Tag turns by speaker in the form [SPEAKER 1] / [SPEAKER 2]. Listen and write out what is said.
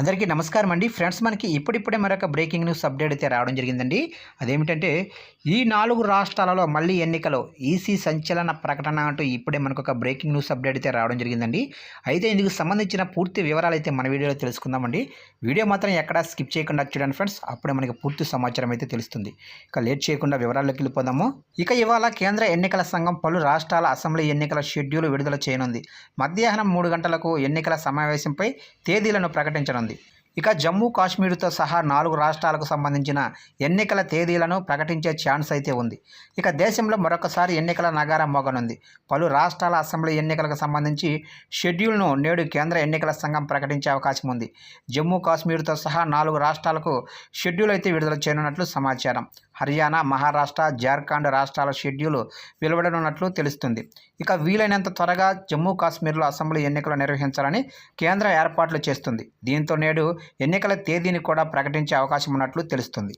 [SPEAKER 1] అందరికీ నమస్కారం అండి. ఫ్రెండ్స్ మనకి ఇప్పుడిప్పుడే మరొక బ్రేకింగ్ న్యూస్ అప్డేట్ అయితే రావడం జరిగిందండి. అదేమిటంటే ఈ నాలుగు రాష్ట్రాలలో మళ్ళీ ఎన్నికలు ఈసీ సంచలన ప్రకటన అంటూ ఇప్పుడే మనకు ఒక బ్రేకింగ్ న్యూస్ అప్డేట్ అయితే రావడం జరిగిందండి. అయితే ఇందుకు సంబంధించిన పూర్తి వివరాలు అయితే మన వీడియోలో తెలుసుకుందామండి. వీడియో మాత్రం ఎక్కడా స్కిప్ చేయకుండా చూడండి ఫ్రెండ్స్. అప్పుడే మనకి పూర్తి సమాచారం అయితే తెలుస్తుంది. ఇక లేట్ చేయకుండా వివరాల్లోకి వెళ్ళిపోదాము. ఇక ఇవాళ కేంద్ర ఎన్నికల సంఘం పలు రాష్ట్రాల అసెంబ్లీ ఎన్నికల షెడ్యూల్ విడుదల చేయనుంది. మధ్యాహ్నం మూడు గంటలకు ఎన్నికల సమావేశంపై తేదీలను ప్రకటించనుంది. ఇక జమ్మూ కాశ్మీర్తో సహా నాలుగు రాష్ట్రాలకు సంబంధించిన ఎన్నికల తేదీలను ప్రకటించే ఛాన్స్ అయితే ఉంది. ఇక దేశంలో మరొకసారి ఎన్నికల నగారం మోగనుంది. పలు రాష్ట్రాల అసెంబ్లీ ఎన్నికలకు సంబంధించి షెడ్యూల్ను నేడు కేంద్ర ఎన్నికల సంఘం ప్రకటించే అవకాశం ఉంది. జమ్మూ కాశ్మీర్తో సహా నాలుగు రాష్ట్రాలకు షెడ్యూల్ అయితే విడుదల చేయనున్నట్లు సమాచారం. హర్యానా మహారాష్ట్ర జార్ఖండ్ రాష్ట్రాల షెడ్యూల్ వెలువడనున్నట్లు తెలుస్తుంది. ఇక వీలైనంత త్వరగా జమ్మూ కాశ్మీర్లో అసెంబ్లీ ఎన్నికలు నిర్వహించాలని కేంద్రం ఏర్పాట్లు చేస్తుంది. దీంతో నేడు ఎన్నికల తేదీని కూడా ప్రకటించే అవకాశం ఉన్నట్లు తెలుస్తుంది.